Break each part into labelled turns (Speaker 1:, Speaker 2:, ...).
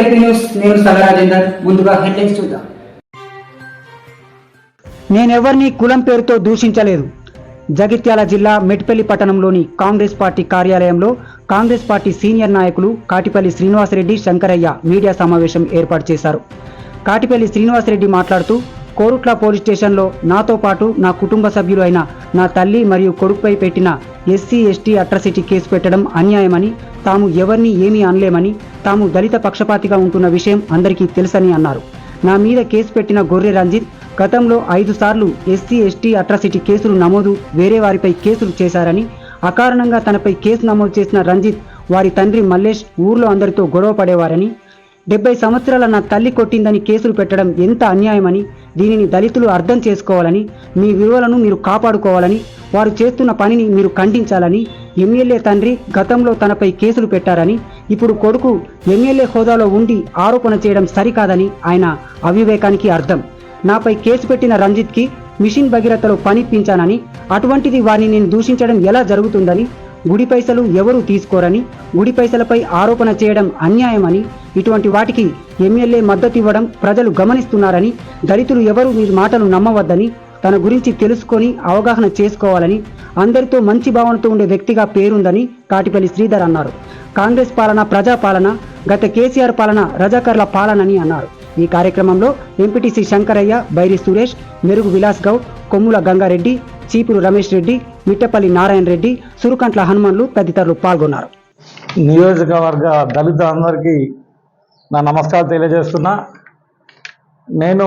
Speaker 1: LP news నేను సగ ముందుగా హెడ్లైన్స్ చూద్దాం.
Speaker 2: నేనెవరిని కులం పేరుతో దూషించలేదు. జగిత్యాల జిల్లా మెట్పల్లి పట్టణంలోని కాంగ్రెస్ పార్టీ కార్యాలయంలో కాంగ్రెస్ పార్టీ సీనియర్ నాయకులు కాటిపల్లి శ్రీనివాసరెడ్డి శంకరయ్య మీడియా సమావేశం ఏర్పాటు చేశారు. కాటిపల్లి శ్రీనివాసరెడ్డి మాట్లాడుతూ కోరుట్ల పోలీస్ స్టేషన్లో నాతో పాటు నా కుటుంబ సభ్యులు అయిన నా తల్లి మరియు కొడుకుపై పెట్టిన ఎస్సీ ఎస్టీ అట్రసిటీ కేసు పెట్టడం అన్యాయమని తాము ఎవరిని ఏమీ అనలేమని తాము దళిత పక్షపాతిగా ఉంటున్న విషయం అందరికీ తెలుసని అన్నారు. నా మీద కేసు పెట్టిన గొర్రె రంజిత్ గతంలో ఐదు సార్లు ఎస్సీ ఎస్టీ అట్రసిటీ కేసులు నమోదు వేరే వారిపై కేసులు చేశారని అకారణంగా తనపై కేసు నమోదు చేసిన రంజిత్ వారి తండ్రి మల్లేష్ ఊర్లో అందరితో గొడవ పడేవారని డెబ్బై సంవత్సరాల నా తల్లి కొట్టిందని కేసులు పెట్టడం ఎంత అన్యాయమని దీనిని దళితులు అర్థం చేసుకోవాలని మీ విలువలను మీరు కాపాడుకోవాలని వారు చేస్తున్న పనిని మీరు ఖండించాలని ఎమ్మెల్యే తండ్రి గతంలో తనపై కేసులు పెట్టారని ఇప్పుడు కొడుకు ఎమ్మెల్యే హోదాలో ఉండి ఆరోపణ చేయడం సరికాదని ఆయన అవివేకానికి అర్థం. నాపై కేసు పెట్టిన రంజిత్కి మిషన్ భగీరథలో పనిప్పించానని అటువంటిది వారిని నేను దూషించడం ఎలా జరుగుతుందని గుడి పైసలు ఎవరూ తీసుకోరని గుడి పైసలపై ఆరోపణ చేయడం అన్యాయమని ఇటువంటి వాటికి ఎమ్మెల్యే మద్దతు ఇవ్వడం ప్రజలు గమనిస్తున్నారని దళితులు ఎవరు మీ మాటలు నమ్మవద్దని తన గురించి తెలుసుకొని అవగాహన చేసుకోవాలని అందరితో మంచి భావనతో ఉండే వ్యక్తిగా పేరుందని కాటిపల్లి శ్రీధర్ అన్నారు. కాంగ్రెస్ పాలన ప్రజాపాలన గత కేసీఆర్ పాలన రజాకర్ల పాలనని అన్నారు. ఈ కార్యక్రమంలో ఎంపీటీసీ శంకరయ్య బైరి సురేష్ మెరుగు విలాస్ గౌడ్ కొమ్ముల గంగారెడ్డి చీపురు రమేష్ రెడ్డి మిట్టపల్లి నారాయణ రెడ్డి సురుకంట్ల హనుమన్లు తదితరులు పాల్గొన్నారు.
Speaker 3: నియోజకవర్గ దళిత అందరికీ నా నమస్కారం తెలియజేస్తున్నా. నేను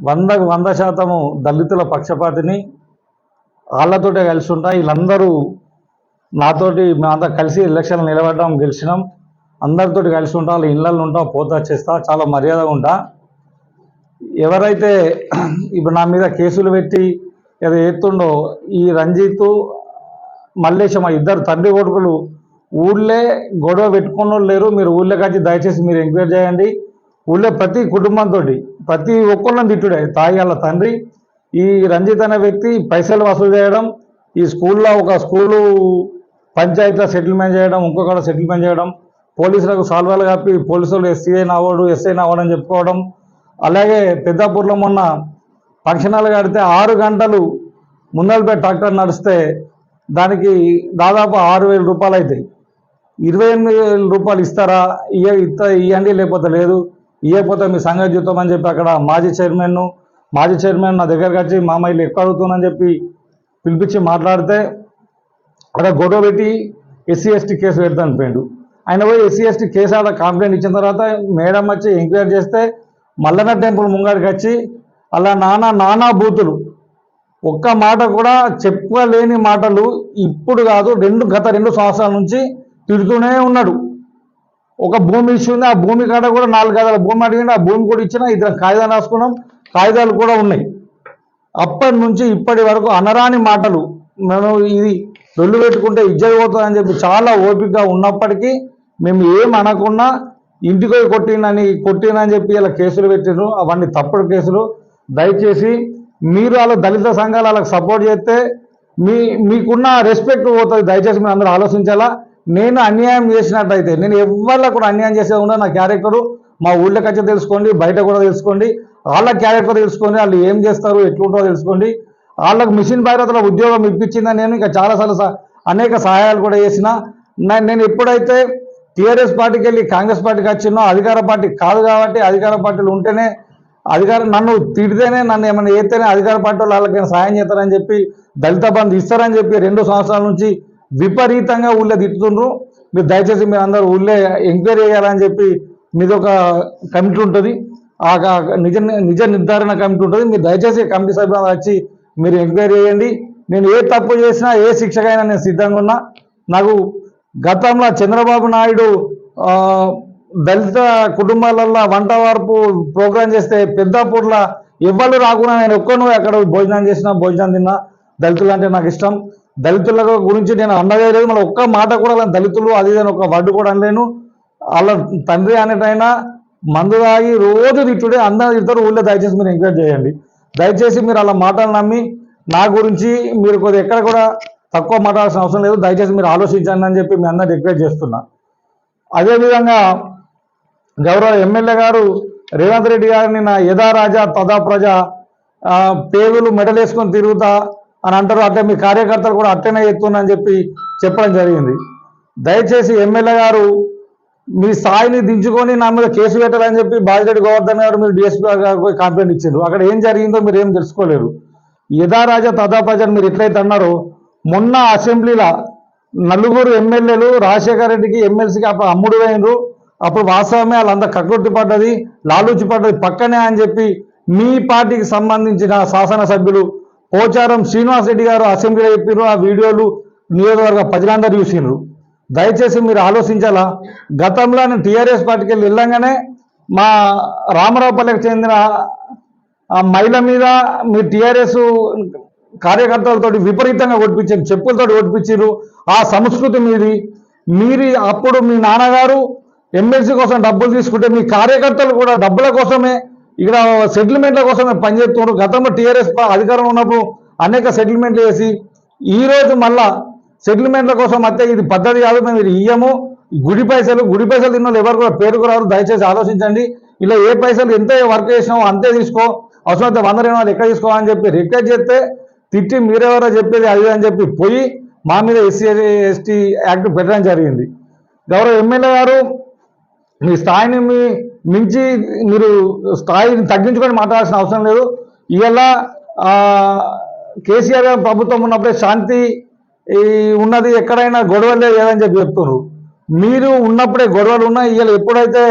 Speaker 3: వందకు వంద శాతము దళితుల పక్షపాతిని వాళ్ళతోటే కలిసి ఉంటా వీళ్ళందరూ నాతోటి మేమంతా కలిసి ఎలక్షన్లు నిలబడ్డాం గెలిచినాం. అందరితోటి కలిసి ఉంటాం వాళ్ళ ఇళ్ళల్లో ఉంటాం పోతా చేస్తా చాలా మర్యాదగా ఉంటా. ఎవరైతే ఇప్పుడు నా మీద కేసులు పెట్టి ఏదో ఎత్తుండో ఈ రంజిత్ మల్లేశం ఇద్దరు తండ్రి కొడుకులు ఊళ్ళే గొడవ పెట్టుకున్న వాళ్ళు లేరు. మీరు ఊళ్ళో వచ్చి దయచేసి మీరు ఎంక్వైరీ చేయండి. ఊళ్ళో ప్రతి కుటుంబంతో ప్రతి ఒక్కళ్ళని తిట్టుడే. తాగి వాళ్ళ తండ్రి ఈ రంజిత్ అనే వ్యక్తి పైసలు వసూలు చేయడం ఈ స్కూల్లో ఒక స్కూలు పంచాయతీలో సెటిల్మెంట్ చేయడం ఇంకొకడ సెటిల్మెంట్ చేయడం పోలీసులకు సాల్వాలు కప్పి పోలీసులు ఎస్సీఐ నావాడు ఎస్ఐ నావాడు అని చెప్పుకోవడం. అలాగే పెద్దాపూర్లో మొన్న ఫంక్షన్ హాల్ కడితే ఆరు గంటలు ముందలపై ట్రాక్టర్ నడిస్తే దానికి దాదాపు ఆరు వేల రూపాయలు అవుతాయి ఇరవై ఎనిమిది వేల రూపాయలు ఇస్తారా? ఇయ్య ఇస్త ఇవ్వండి లేకపోతే లేదు. ఇవ్వకపోతే మీ సంగతి అని చెప్పి అక్కడ మాజీ చైర్మన్ మాజీ చైర్మన్ నా దగ్గరకు వచ్చి మామయ్యలు ఎక్కువ అడుగుతుందని చెప్పి పిలిపించి మాట్లాడితే అక్కడ గొడవ పెట్టి ఎస్సీ ఎస్టీ కేసు పెడతాను పోయిండు ఆయన పోయి ఎస్సీ ఎస్టీ కేసు ఆడ కంప్లైంట్ ఇచ్చిన తర్వాత మేడం వచ్చి ఎంక్వైరీ చేస్తే మల్లన్న టెంపుల్ ముంగడికి వచ్చి అలా నానా నానా బూతులు ఒక్క మాట కూడా చెప్పలేని మాటలు ఇప్పుడు కాదు రెండు గత రెండు సంవత్సరాల నుంచి తిడుతూనే ఉన్నాడు. ఒక భూమి ఇష్యూ ఉంది ఆ భూమి కాడ కూడా నాలుగు గదాల భూమి అడిగింది ఆ భూమి కూడా ఇచ్చిన ఇద్దరు కాగితాలు రాసుకున్నాం కాగితాలు కూడా ఉన్నాయి. అప్పటి నుంచి ఇప్పటి వరకు అనరాని మాటలు మేము ఇది రొల్లు పెట్టుకుంటే ఇజ్జలు పోతుందని చెప్పి చాలా ఓపికగా ఉన్నప్పటికీ మేము ఏం అనకుండా ఇంటికి కొట్టినని కొట్టినని చెప్పి ఇలా కేసులు పెట్టారు అవన్నీ తప్పుడు కేసులు. దయచేసి మీరు వాళ్ళ దళిత సంఘాలు వాళ్ళకి సపోర్ట్ చేస్తే మీ మీకున్న రెస్పెక్ట్ పోతుంది. దయచేసి మీరు అందరూ ఆలోచించాలా? నేను అన్యాయం చేసినట్టయితే నేను ఎవరిలో కూడా అన్యాయం చేసే ఉన్నా నా క్యారెక్టరు మా ఊళ్ళోకి వచ్చి తెలుసుకోండి బయట కూడా తెలుసుకోండి. వాళ్ళ క్యారెక్టర్ తెలుసుకోండి వాళ్ళు ఏం చేస్తారు ఎట్లుంటారో తెలుసుకోండి. వాళ్ళకు మిషన్ భైరతలో ఉద్యోగం ఇప్పించిందని నేను ఇంకా చాలాసార్లు సహ- అనేక సహాయాలు కూడా చేసిన. నేను ఎప్పుడైతే టీఆర్ఎస్ పార్టీకి వెళ్ళి కాంగ్రెస్ పార్టీకి వచ్చినో అధికార పార్టీ కాదు కాబట్టి అధికార పార్టీలు ఉంటేనే అధికారం నన్ను తిడితేనే నన్ను ఏమైనా చేస్తేనే అధికార పార్టీ వాళ్ళకి సాయం చేస్తారని చెప్పి దళిత బంధు ఇస్తారని చెప్పి రెండు సంవత్సరాల నుంచి విపరీతంగా ఊళ్ళో తిట్టుతుండ్రు. మీరు దయచేసి మీరు అందరూ ఊళ్ళో ఎంక్వైరీ చేయాలని చెప్పి మీది ఒక కమిటీ ఉంటుంది. ఆ నిజ నిజ నిర్ధారణ కమిటీ ఉంటుంది. మీరు దయచేసి కమిటీ సభ్యులు వచ్చి మీరు ఎంక్వైరీ చేయండి. నేను ఏ తప్పు చేసినా ఏ శిక్షకైనా నేను సిద్ధంగా ఉన్నా. నాకు గతంలో చంద్రబాబు నాయుడు దళిత కుటుంబాలల్లో వంట వార్పు ప్రోగ్రాం చేస్తే పెద్దాపూర్లో ఎవ్వరు రాకుండా నేను ఒక్కను అక్కడ భోజనం చేసిన భోజనం తిన్నా దళితులు అంటే నాకు ఇష్టం. దళితుల గురించి నేను అన్నదే లేదు. మళ్ళీ ఒక్క మాట కూడా దళితులు అది అని ఒక వర్డ్ కూడా అనలేను. వాళ్ళ తండ్రి అనేటైనా మందు తాగి రోజు తిట్టుడే అందరూ తిడతారు. ఊళ్ళో దయచేసి మీరు ఎంకరేజ్ చేయండి. దయచేసి మీరు అలా మాటలు నమ్మి నా గురించి మీరు కొద్దిగా ఎక్కడ కూడా తక్కువ మాట్లాడాల్సిన అవసరం లేదు. దయచేసి మీరు ఆలోచించండి అని చెప్పి మీ అందరు రిక్వెస్ట్ చేస్తున్నా. అదేవిధంగా గౌరవ ఎమ్మెల్యే గారు రేవంత్ రెడ్డి గారిని నా యథా రాజా తదా ప్రజ పేగులు మెడలేసుకొని తిరుగుతా అని అంటారు. అంటే మీ కార్యకర్తలు కూడా అట్టనే ఎత్తున్నా అని చెప్పి చెప్పడం జరిగింది. దయచేసి ఎమ్మెల్యే గారు మీ స్థాయిని దించుకొని నా మీద కేసు పెట్టాలని చెప్పి బాజిరెడ్డి గోవర్ధన్ గారు మీరు డిఎస్పీ గారు కంప్లైంట్ ఇచ్చారు అక్కడ ఏం జరిగిందో మీరు ఏం తెలుసుకోలేరు. యథారాజా తదా ప్రజలు మీరు ఎట్లయితే అన్నారో మొన్న అసెంబ్లీలో నలుగురు ఎమ్మెల్యేలు రాజశేఖర రెడ్డికి ఎమ్మెల్సీకి అప్పుడు అమ్ముడు అయినరు అప్పుడు వాస్తవమే వాళ్ళంతా కక్కుర్తి పడ్డది లాలూచి పడ్డది. పక్కనే అని చెప్పి మీ పార్టీకి సంబంధించిన శాసనసభ్యులు పోచారం శ్రీనివాస్ రెడ్డి గారు అసెంబ్లీలో చెప్పిన ఆ వీడియోలు నియోజకవర్గ ప్రజలందరూ చూసినారు దయచేసి మీరు ఆలోచించాలా? గతంలో నేను టీఆర్ఎస్ పార్టీకి వెళ్ళి వెళ్ళంగానే మా రామరావుపల్లికి చెందిన ఆ మహిళ మీద మీ టీఆర్ఎస్ కార్యకర్తలతో విపరీతంగా ఓడిపించారు చెప్పులతో ఓడిపించారు. ఆ సంస్కృతి మీది. మీరు అప్పుడు మీ నాన్నగారు ఎమ్మెల్సీ కోసం డబ్బులు తీసుకుంటే మీ కార్యకర్తలు కూడా డబ్బుల కోసమే ఇక్కడ సెటిల్మెంట్ల కోసమే పనిచేస్తున్నారు. గతంలో టీఆర్ఎస్ అధికారం ఉన్నప్పుడు అనేక సెటిల్మెంట్లు చేసి ఈ రోజు మళ్ళా సెటిల్మెంట్ల కోసం అయితే ఇది పద్ధతి కాదు మేము ఇది ఇయ్యము. గుడి పైసలు గుడి పైసలు తిన్న ఎవరు కూడా పేరుకు రారు దయచేసి ఆలోచించండి. ఇలా ఏ పైసలు ఎంత వర్క్ చేసినామో అంతే తీసుకో. అవసరమైతే వంద రెండు వందలు ఎక్కడ తీసుకోవాలని చెప్పి రిక్వెస్ట్ చేస్తే తిట్టి మీరెవరో చెప్పేది అది అని చెప్పి పోయి మా మీద ఎస్సీ ఎస్టీ యాక్ట్ పెట్టడం జరిగింది. గౌరవ ఎమ్మెల్యే గారు మీ స్థాయిని మీ మించి మీరు స్థాయిని తగ్గించుకొని మాట్లాడాల్సిన అవసరం లేదు. ఇవాళ కేసీఆర్ ప్రభుత్వం ఉన్నప్పుడే శాంతి ఈ ఉన్నది ఎక్కడైనా గొడవలు లేదని చెప్పి చెప్తున్నారు మీరు ఉన్నప్పుడే గొడవలు ఉన్నాయి. ఇవాళ ఎప్పుడైతే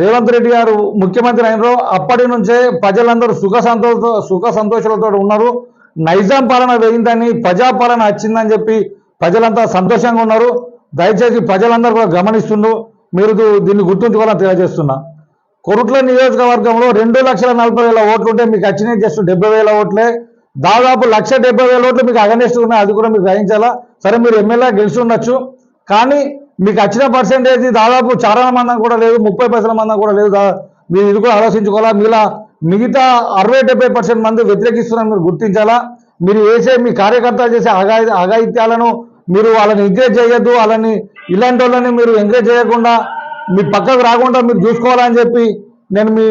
Speaker 3: రేవంత్ రెడ్డి గారు ముఖ్యమంత్రి అయినరో అప్పటి నుంచే ప్రజలందరూ సుఖ సంతోష సుఖ సంతోషాలతో ఉన్నారు. నైజాం పాలన వేయిందని ప్రజాపాలన వచ్చిందని చెప్పి ప్రజలంతా సంతోషంగా ఉన్నారు. దయచేసి ప్రజలందరూ కూడా గమనిస్తుండ్రు. మీరు దీన్ని గుర్తుంచుకోవాలని తెలియజేస్తున్నా. కొరుట్ల నియోజకవర్గంలో రెండు లక్షల నలభై వేల ఓట్లు ఉంటే మీకు వచ్చినాయి జస్ట్ డెబ్బై వేల ఓట్లే. దాదాపు లక్ష డెబ్బై వేల ఓట్లు మీకు అగనెస్ట్ ఉన్నాయి. అది కూడా మీకు గ్రహించాలా? సరే మీరు ఎమ్మెల్యే గెలిచి ఉండొచ్చు కానీ మీకు వచ్చిన పర్సెంటేజ్ దాదాపు చాలా మందం కూడా లేదు ముప్పై పైసల మందం కూడా లేదు. మీరు ఇది కూడా ఆలోచించుకోవాలా? మీలా మిగతా అరవై డెబ్బై పర్సెంట్ మంది వ్యతిరేకిస్తున్నారని మీరు గుర్తించాలా? మీరు వేసే మీ కార్యకర్తలు చేసే అగా అఘాయిత్యాలను మీరు వాళ్ళని ఎంకరేజ్ చేయొద్దు వాళ్ళని ఇలాంటి వాళ్ళని మీరు ఎంకరేజ్ చేయకుండా మీ పక్కకు రాకుండా మీరు చూసుకోవాలని చెప్పి నేను మీ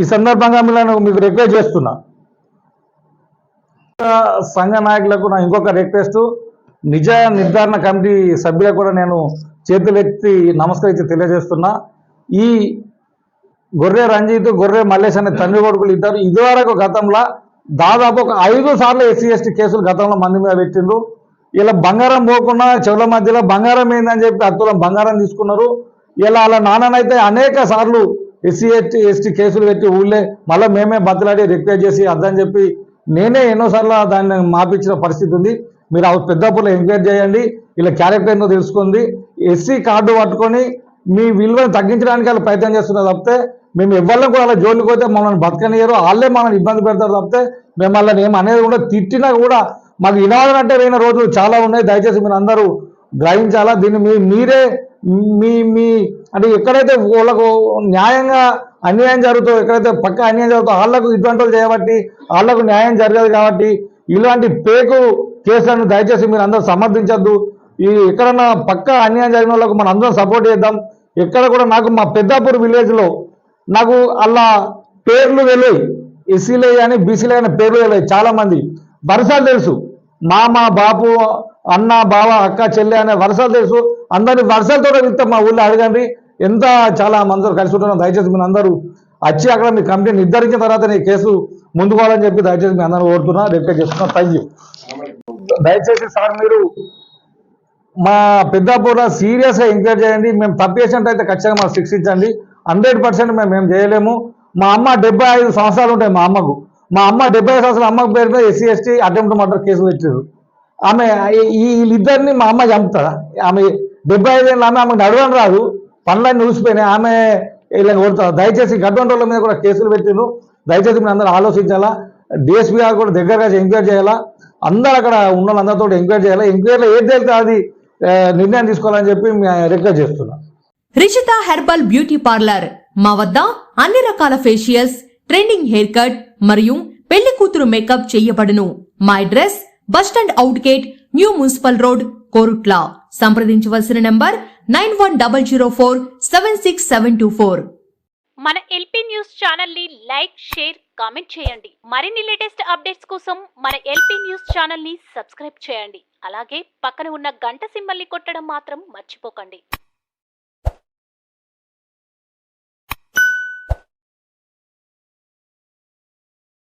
Speaker 3: ఈ సందర్భంగా మిమ్మల్ని మీకు రిక్వెస్ట్ చేస్తున్నా. సంఘ నాయకులకు నా ఇంకొక రిక్వెస్ట్ నిజ నిర్ధారణ కమిటీ సభ్యులకు కూడా నేను చేతులెత్తి నమస్కరించి తెలియజేస్తున్నా. ఈ గొర్రె రంజిత్ గొర్రె మల్లేష్ అనే తండ్రి కొడుకులు ఇద్దరు ఇదివరకు గతంలో దాదాపు ఒక ఐదు సార్లు ఎస్సీ ఎస్టీ కేసులు గతంలో మంది మీద పెట్టిండ్రు. ఇలా బంగారం పోకుండా చెవుల మధ్యలో బంగారం ఏందని చెప్పి అత్తులం బంగారం తీసుకున్నారు. ఇలా అలా నాన్ననైతే అనేక సార్లు ఎస్సీ ఎస్టీ ఎస్టీ కేసులు పెట్టి ఊళ్ళే మళ్ళీ మేమే బద్దలాడి రిక్వెస్ట్ చేసి అద్దని చెప్పి నేనే ఎన్నోసార్లు దాన్ని మాపించిన పరిస్థితి ఉంది. మీరు ఆ పెద్దాపులో ఎంక్వైరీ చేయండి. ఇలా క్యారెక్టర్ ఏందో తెలుసుకుంది. ఎస్సీ కార్డు పట్టుకొని మీ విలువను తగ్గించడానికి వాళ్ళు ప్రయత్నం చేస్తున్నారు తప్పితే మేము ఎవరిని కూడా అలా జోలికి పోతే మమ్మల్ని బతకనియరు వాళ్ళే మనల్ని ఇబ్బంది పెడతారు తప్పితే మేము వాళ్ళని ఏం అనేది కూడా తిట్టినా కూడా మాకు వినోదం అంటే పోయిన రోజులు చాలా ఉన్నాయి. దయచేసి మీరు అందరూ గ్రహించాలా? దీన్ని మీ మీరే మీ మీ అంటే ఎక్కడైతే వాళ్ళకు న్యాయంగా అన్యాయం జరుగుతుందో ఎక్కడైతే పక్క అన్యాయం జరుగుతుందో వాళ్ళకు ఇటువంటి చేయబట్టి వాళ్ళకు న్యాయం జరగదు కాబట్టి ఇలాంటి పేకు కేసులను దయచేసి మీరు అందరూ సమర్థించద్దు. ఈ ఎక్కడన్నా పక్క అన్యాయం జరిగిన వాళ్ళకు మనం అందరం సపోర్ట్ చేద్దాం. ఎక్కడ కూడా నాకు మా పెద్దాపూర్ విలేజ్లో నాకు అలా పేర్లు వెళ్ళాయి ఎస్సీలే కానీ బీసీలే కానీ పేర్లు వెళ్ళాయి చాలామంది వరుసలు తెలుసు. మామ బాపు అన్న బావ అక్క చెల్లె అనే వరుసలు తెలుసు. అందరిని వరుసలతో వెళ్తాం మా ఊళ్ళో అడగండి. ఎంత చాలా మందరు కలిసి ఉంటున్నాం. దయచేసి మీరు అందరూ వచ్చి అక్కడ మీ కంపెనీ నిర్ధారించిన తర్వాత నీ కేసు ముందుకోవాలని చెప్పి దయచేసి మీ అందరూ కోరుతున్నా. రిక్వెస్ట్ చేస్తున్నా. థ్యాంక్ యూ దయచేసి సార్ మీరు మా పెద్దాపూర్లో సీరియస్గా ఎంకరేజ్ చేయండి. మేము తప్పు చేసినట్టయితే ఖచ్చితంగా మాకు శిక్షించండి. హండ్రెడ్ పర్సెంట్ మేము చేయలేము. మా అమ్మ డెబ్బై ఐదు సంవత్సరాలు ఉంటాయి మా అమ్మకు. మా అమ్మ డెబ్బై ఐదు అమ్మ పేరు మీద ఎస్సీ ఎస్టీ అటెంప్ట్ మర్డర్ కేసులు పెట్టారు ఆమె వీళ్ళిద్దరిని మా అమ్మ చంపుతుందా ఆమె డెబ్బై ఐదు ఏళ్ళ ఆమె ఆమెకు నడవడం రాదు. పనులన్నీ ఊసిపోయినాయి ఆమె ఇలా కొడుతుంది దయచేసి గడ్వంటి వాళ్ళ మీద కూడా కేసులు పెట్టిండ్రు దయచేసి మీరు అందరూ ఆలోచించాలా? డిఎస్పీ గారు కూడా దగ్గరగా ఎంక్వైరీ చేయాలా? అందరూ అక్కడ ఉన్న అందరితో ఎంక్వైరీ చేయాలా? ఎంక్వైరీలో ఏది తెలితే అది నిర్ణయం తీసుకోవాలని చెప్పి రిక్వెస్ట్ చేస్తున్నా.
Speaker 4: Rishitha herbal beauty parlour. మా వద్ద అన్ని రకాల ఫేషియల్స్ ట్రెండింగ్ హెయిర్ కట్ మరియు పెళ్ళి కూతురు మేకప్ చేయబడును. మా address bus stand out gate new municipal road Korutla. సంప్రదించవలసిన number nine one double zero four seven six seven two four.
Speaker 5: మన ఎల్పీ న్యూస్ ఛానల్ని లైక్ షేర్ కామెంట్ చేయండి. మరిన్ని లేటెస్ట్ అప్డేట్స్ కోసం మన ఎల్పీ న్యూస్ ఛానల్ని సబ్స్క్రైబ్ చేయండి. అలాగే పక్కన ఉన్న గంట సింబల్ని కొట్టడం మాత్రం మర్చిపోకండి.